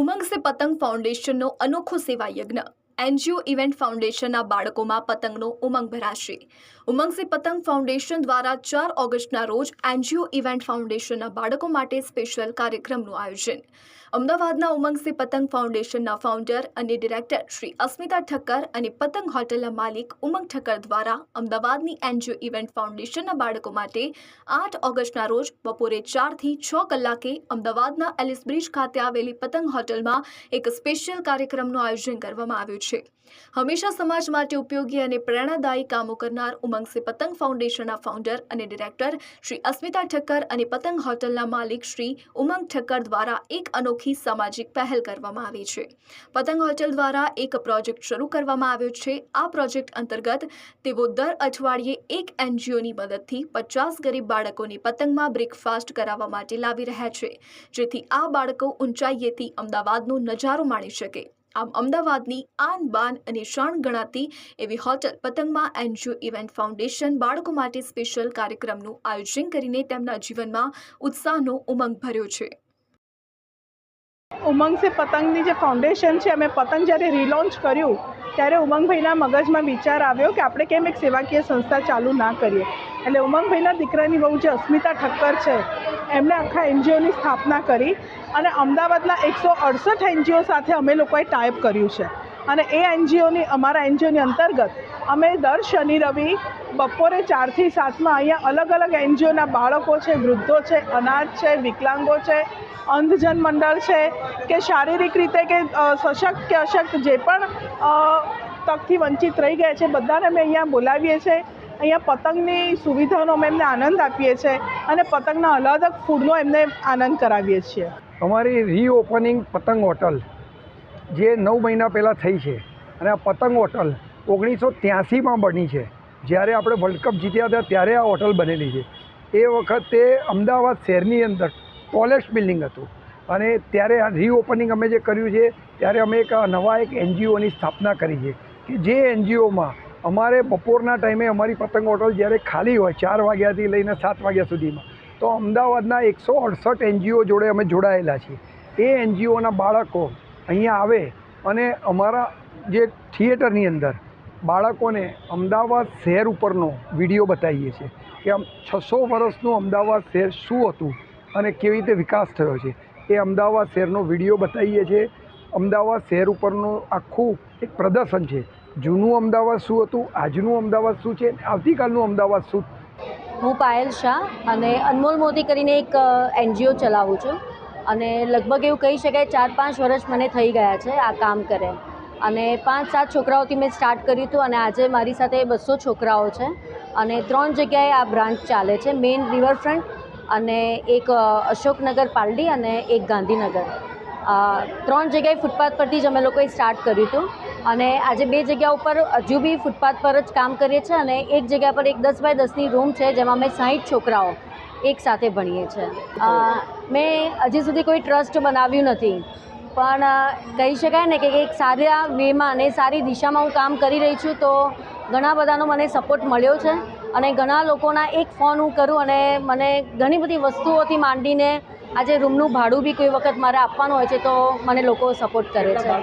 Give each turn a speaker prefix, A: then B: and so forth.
A: ઉમંગ સે પતંગ ફાઉન્ડેશનનો અનોખો સેવા યજ્ઞ એનજીઓ ઇવેન્ટ ફાઉન્ડેશનના બાળકોમાં પતંગનો ઉમંગ ભરાશે. ઉમંગ પતંગ ફાઉન્ડેશન દ્વારા ચાર ઓગસ્ટના રોજ એનજીઓ ઇવેન્ટ ફાઉન્ડેશનના બાળકો માટે સ્પેશિયલ કાર્યક્રમનું આયોજન. અમદાવાદના ઉમંગ પતંગ ફાઉન્ડેશનના ફાઉન્ડર અને ડિરેક્ટર શ્રી અસ્મિતા ઠક્કર અને પતંગ હોટલના માલિક ઉમંગ ઠક્કર દ્વારા અમદાવાદની એનજીઓ ઇવેન્ટ ફાઉન્ડેશનના બાળકો માટે આઠ ઓગસ્ટના રોજ બપોરે ચારથી છ કલાકે અમદાવાદના એલિસ બ્રિજ ખાતે આવેલી પતંગ હોટલમાં એક સ્પેશિયલ કાર્યક્રમનું આયોજન કરવામાં આવ્યું છે. હંમેશા સમાજ માટે ઉપયોગી અને પ્રેરણાદાયી કામો કરનાર ઉમંગ સે પતંગ ફાઉન્ડેશનના ફાઉન્ડર અને ડિરેક્ટર શ્રી અસ્મિતા ઠક્કર અને પતંગ હોટલના માલિક શ્રી ઉમંગ ઠક્કર દ્વારા એક અનોખી સામાજિક પહેલ કરવામાં આવી છે. પતંગ હોટલ દ્વારા એક પ્રોજેક્ટ શરૂ કરવામાં આવ્યો છે. આ પ્રોજેક્ટ અંતર્ગત તેઓ દર અઠવાડિયે એક એનજીઓની મદદથી પચાસ ગરીબ બાળકોને પતંગમાં બ્રેકફાસ્ટ કરાવવા માટે લાવી રહ્યા છે. જેથી આ બાળકો ઊંચાઈએથી અમદાવાદનો નજારો માણી શકે. આમ અમદાવાદની આન બાન અને શાન ગણાતી એવી હોટલ પતંગમાં એનજીઓ ઇવેન્ટ ફાઉન્ડેશન બાળકો માટે સ્પેશિયલ કાર્યક્રમનું આયોજન કરીને તેમના જીવનમાં ઉત્સાહનો ઉમંગ ભર્યો છે.
B: ઉમંગ સે પતંગની જે ફાઉન્ડેશન છે, અમે પતંગ જ્યારે રિલોન્ચ કર્યું, ત્યારે ઉમંગભાઈના મગજમાં વિચાર આવ્યો કે આપણે કેમ એક સેવાકીય સંસ્થા ચાલુ ના કરીએ. એટલે ઉમંગભાઈના દીકરાની બહુ જે અસ્મિતા ઠક્કર છે એમણે આખા એનજીઓની સ્થાપના કરી અને અમદાવાદના એકસો અડસઠ એનજીઓ સાથે અમે લોકોએ ટાઈપ કર્યું છે. અને એ એનજીઓની, અમારા એનજીઓની અંતર્ગત અમે દર શનિ, રવિ, બપોરે ચારથી સાતમાં અહીંયા અલગ અલગ એનજીઓના બાળકો છે, વૃદ્ધો છે, અનાથ છે, વિકલાંગો છે, અંધજન મંડળ છે કે શારીરિક રીતે કે સશક્ત કે અશક્ત જે પણ તકથી વંચિત રહી ગયા છે, બધાને અમે અહીંયા બોલાવીએ છીએ. અહીંયા પતંગની સુવિધાનો અમે એમને આનંદ આપીએ છીએ અને પતંગના અલગ અલગ ફૂડનો એમને આનંદ કરાવીએ છીએ.
C: અમારી રીઓપનિંગ પતંગ હોટલ, જે નવ મહિના પહેલાં થઈ છે. અને આ પતંગ હોટલ ઓગણીસો ત્યાસીમાં બની છે. જ્યારે આપણે વર્લ્ડ કપ જીત્યા હતા, ત્યારે આ હોટલ બનેલી છે. એ વખતે અમદાવાદ શહેરની અંદર ટોલેસ્ટ બિલ્ડિંગ હતું. અને ત્યારે આ રીઓપનિંગ અમે જે કર્યું છે, ત્યારે અમે એક નવા એક એનજીઓની સ્થાપના કરી છે કે જે એનજીઓમાં અમારે બપોરના ટાઈમે અમારી પતંગ હોટલ જ્યારે ખાલી હોય, ચાર વાગ્યાથી લઈને સાત વાગ્યા સુધીમાં. તો અમદાવાદના એકસો અડસઠ એનજીઓ જોડે અમે જોડાયેલા છીએ. એ એનજીઓના બાળકો અહીંયા આવે અને અમારા જે થિયેટરની અંદર બાળકોને અમદાવાદ શહેર ઉપરનો વીડિયો બતાવીએ છીએ કે આમ છસો વર્ષનું અમદાવાદ શહેર શું હતું અને કેવી રીતે વિકાસ થયો છે. એ અમદાવાદ શહેરનો વીડિયો બતાવીએ છીએ. અમદાવાદ શહેર ઉપરનું આખું એક પ્રદર્શન છે. જૂનું અમદાવાદ શું હતું? આજનું અમદાવાદ શું છે? આવતીકાલનું અમદાવાદ શું?
D: હું પાયલ શાહ અને અનમોલ મોદી કરીને એક એનજીઓ ચલાવું છું. અને લગભગ એવું કહી શકાય ચાર પાંચ વર્ષ મને થઈ ગયા છે આ કામ કરે. અને પાંચ સાત છોકરાઓથી મેં સ્ટાર્ટ કર્યું હતું અને આજે મારી સાથે બસો છોકરાઓ છે. અને ત્રણ જગ્યાએ આ બ્રાન્ચ ચાલે છે. મેઇન રિવરફ્રન્ટ અને એક અશોકનગર પાલડી અને એક ગાંધીનગર. ત્રણ જગ્યાએ ફૂટપાથ પરથી જ અમે લોકોએ સ્ટાર્ટ કર્યું હતું. અને આજે બે જગ્યા ઉપર હજુ બી ફૂટપાથ પર જ કામ કરીએ છીએ અને એક જગ્યા પર એક દસ બાય દસની રૂમ છે, જેમાં અમે સાહીઠ છોકરાઓ એક સાથે ભણીએ છીએ. મેં હજી સુધી કોઈ ટ્રસ્ટ બનાવ્યું નથી, પણ કહી શકાય ને કે એક સારા વેમાં અને સારી દિશામાં હું કામ કરી રહી છું, તો ઘણા બધાનો મને સપોર્ટ મળ્યો છે અને ઘણા લોકોના એક ફોન હું કરું અને મને ઘણી બધી વસ્તુઓથી માંડીને આજે રૂમનું ભાડું બી કોઈ વખત મારે આપવાનું હોય છે, તો મને લોકો સપોર્ટ કરે છે.